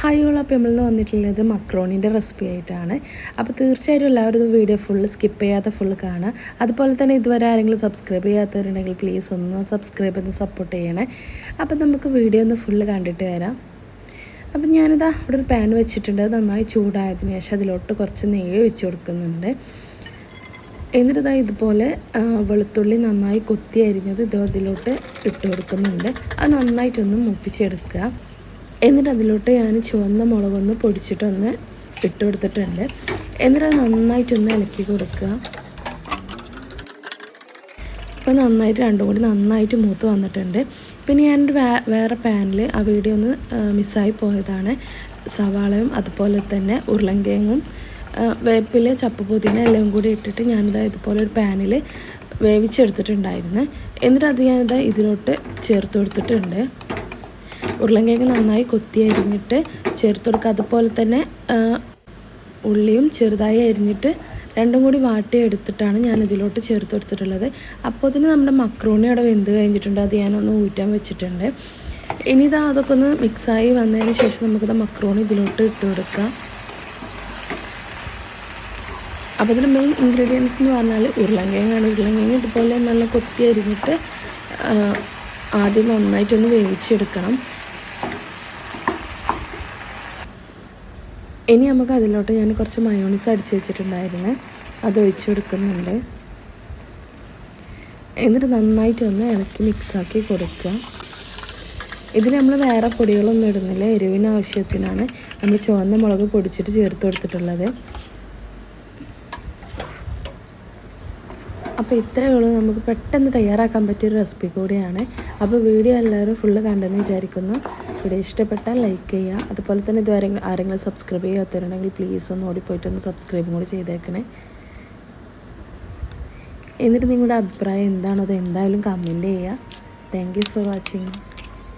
Hi all അപ്പോൾ നമ്മളിന്ന് വന്നിട്ടുള്ളത് മക്രോണിന്റെ റെസിപ്പി ആയിട്ടാണ്. അപ്പോൾ തീർച്ചയായിട്ടും എല്ലാവരും വീഡിയോ ഫുള്ള് സ്കിപ്പ് ചെയ്യാതെ ഫുള്ള് കാണുക. അതുപോലെ തന്നെ ഇതുവരെ ആരെങ്കിലും സബ്സ്ക്രൈബ് ചെയ്യാത്തവരുണ്ടെങ്കിൽ പ്ലീസ് ഒന്ന് സബ്സ്ക്രൈബ് ചെയ്ത് സപ്പോർട്ട് ചെയ്യണേ. അപ്പോൾ നമുക്ക് വീഡിയോ ഒന്ന് ഫുള്ള് കണ്ടിട്ട് വരാം. അപ്പം ഞാനിതാ ഇവിടെ ഒരു പാൻ വെച്ചിട്ടുണ്ട്. നന്നായി ചൂടായതിനു ശേഷം അതിലോട്ട് കുറച്ച് നെയ്യ് ഒഴിച്ച് കൊടുക്കുന്നുണ്ട്. എന്നിട്ട് ഇതാ ഇതുപോലെ വെളുത്തുള്ളി നന്നായി കൊത്തി അരിഞ്ഞത് ഇത് അതിലോട്ട് ഇട്ട് കൊടുക്കുന്നുണ്ട്. അത് നന്നായിട്ടൊന്ന് മുപ്പിച്ചെടുക്കുക. എന്നിട്ട് അതിലോട്ട് ഞാൻ ചുവന്ന മുളകൊന്ന് പൊടിച്ചിട്ടൊന്ന് ഇട്ട് കൊടുത്തിട്ടുണ്ട് എന്നിട്ട് അത് നന്നായിട്ടൊന്ന് ഇളക്കി കൊടുക്കുക. അപ്പോൾ നന്നായിട്ട് രണ്ടും കൂടി നന്നായിട്ട് മൂത്ത് വന്നിട്ടുണ്ട്. പിന്നെ ഞാനൊരു വേ വേറെ പാനിൽ ആ വീഡിയോ ഒന്ന് മിസ്സായി പോയതാണ്. സവാളയും അതുപോലെ തന്നെ ഉരുളങ്കിഴങ്ങും വേപ്പില ചപ്പ് പുതിന എല്ലാം കൂടി ഇട്ടിട്ട് ഞാനിതാ ഇതുപോലെ ഒരു പാനിൽ വേവിച്ചെടുത്തിട്ടുണ്ടായിരുന്നു. എന്നിട്ട് അത് ഞാനിതാ ഇതിലോട്ട് ചേർത്ത് കൊടുത്തിട്ടുണ്ട്. ഉരുളങ്കിഴങ്ങ് നന്നായി കൊത്തി അരിഞ്ഞിട്ട് ചേർത്ത് കൊടുക്കുക. അതുപോലെ തന്നെ ഉള്ളിയും ചെറുതായി അരിഞ്ഞിട്ട് രണ്ടും കൂടി വാട്ടി എടുത്തിട്ടാണ് ഞാൻ ഇതിലോട്ട് ചേർത്ത് കൊടുത്തിട്ടുള്ളത്. അപ്പോൾ ഇതിന് നമ്മുടെ മക്രോണി അവിടെ വെന്ത് കഴിഞ്ഞിട്ടുണ്ട്. അത് ഞാനൊന്ന് ഊറ്റാൻ വെച്ചിട്ടുണ്ട്. ഇനി ഇതാ അതൊക്കെ ഒന്ന് മിക്സായി വന്നതിന് ശേഷം നമുക്കിത് മക്രോണി ഇതിലോട്ട് ഇട്ട് കൊടുക്കാം. അപ്പോൾ ഇതിൽ മെയിൻ ഇൻഗ്രീഡിയൻസ് എന്ന് പറഞ്ഞാൽ ഉരുളങ്കിഴങ്ങാണ് ഉരുളങ്കിഴങ്ങ് ഇതുപോലെ നല്ല കൊത്തി അരിഞ്ഞിട്ട് ആദ്യം നന്നായിട്ടൊന്ന് വേവിച്ചെടുക്കണം. ഇനി നമുക്ക് അതിലോട്ട് ഞാൻ കുറച്ച് മയോണീസ് അടിച്ച് വെച്ചിട്ടുണ്ടായിരുന്നു. അത് ഒഴിച്ചു കൊടുക്കുന്നുണ്ട്. എന്നിട്ട് നന്നായിട്ട് നന്നായിട്ടൊന്ന് ഇളക്കി മിക്സാക്കി കൊടുക്കുക. ഇതിൽ നമ്മൾ വേറെ പൊടികളൊന്നും ഇടുന്നില്ല. എരിവിന് ആവശ്യത്തിനാണ് നമ്മൾ ചുവന്ന മുളക് പൊടിച്ചിട്ട് ചേർത്ത് കൊടുത്തിട്ടുള്ളത്. അപ്പോൾ ഇത്രയേ ഉള്ളൂ. നമുക്ക് പെട്ടെന്ന് തയ്യാറാക്കാൻ പറ്റിയൊരു റെസിപ്പി കൂടിയാണ്. അപ്പോൾ വീഡിയോ എല്ലാവരും ഫുള്ള് കണ്ടെന്ന് വിചാരിക്കുന്നു. വീഡിയോ ഇഷ്ടപ്പെട്ടാൽ ലൈക്ക് ചെയ്യുക. അതുപോലെ തന്നെ ഇതുവരെ ആരെങ്കിലും സബ്സ്ക്രൈബ് ചെയ്യാത്തവരുണ്ടെങ്കിൽ പ്ലീസ് ഒന്ന് ഓടിപ്പോയിട്ടൊന്ന് സബ്സ്ക്രൈബും കൂടി ചെയ്തേക്കണേ. എന്നിട്ട് നിങ്ങളുടെ അഭിപ്രായം എന്താണോ അത് എന്തായാലും കമന്റ് ചെയ്യുക. Thank you for watching